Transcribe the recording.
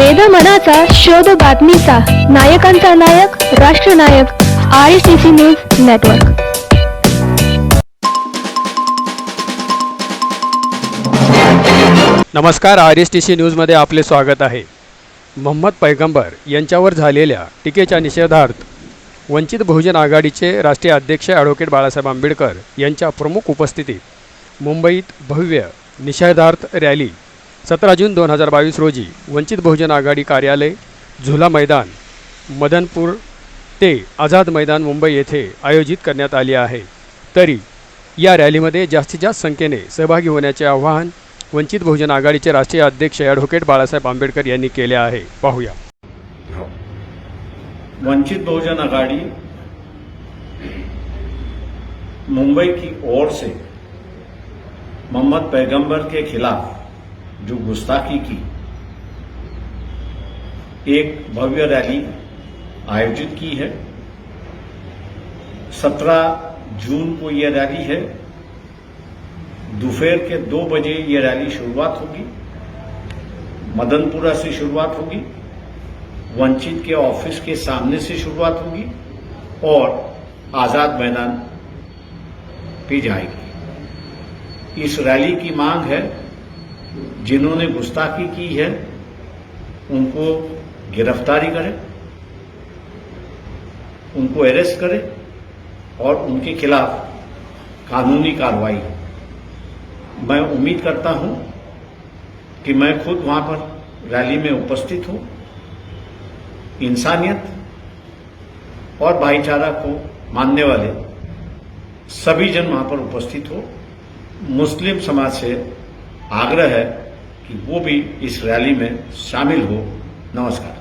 वेद मनाचा शोध बातमीचा. नायकांचा नायक राष्ट्रनायक I C C news network नमस्कार आर एस टी सी न्यूजमध्ये आपले स्वागत आहे. मोहम्मद पैगंबर यांच्यावर झालेल्या टीकेच्या निषेधार्थ वंचित बहुजन आघाडीचे राष्ट्रीय अध्यक्ष ॲडव्होकेट बाळासाहेब आंबेडकर यांच्या प्रमुख उपस्थितीत मुंबईत भव्य निषेधार्थ रॅली सतरा जून दोन हजार बावीस रोजी वंचित बहुजन आघाडी कार्यालय झुला मैदान मदनपूर ते आझाद मैदान मुंबई येथे आयोजित करण्यात आली आहे. तरी या रॅलीमध्ये जास्तीत जास्त संख्येने सहभागी होण्याचे आवाहन वंचित बहुजन आघाडीचे राष्ट्रीय अध्यक्ष ॲडव्होकेट बाळासाहेब आंबेडकर यांनी केले आहे. पाहूया. हो. वंचित बहुजन आघाड़ी मुंबई की ओर से मोहम्मद पैगंबर के खिलाफ जो गुस्ताखी की, एक भव्य रैली आयोजित की है। 17 जून को यह रैली है। दोपहर के दो बजे ये रैली शुरुआत होगी। मदनपुरा से शुरुआत होगी। वंचित के ऑफ़िस के सामने से शुरुआत होगी और आज़ाद मैदान पे जाएगी। इस रैली की मांग है जिन्होंने गुस्ताखी की है, उनको गिरफ्तारी करें, उनको अरेस्ट करें और उनके खिलाफ कानूनी कार्रवाई। मैं उम्मीद करता हूँ कि मैं खुद वहाँ पर रैली में उपस्थित हूँ। इंसानियत और भाईचारा को मानने वाले सभी जन वहाँ पर उपस्थित हो। मुस्लिम समाज से आग्रह है कि वो भी इस रैली में शामिल हो। नमस्कार।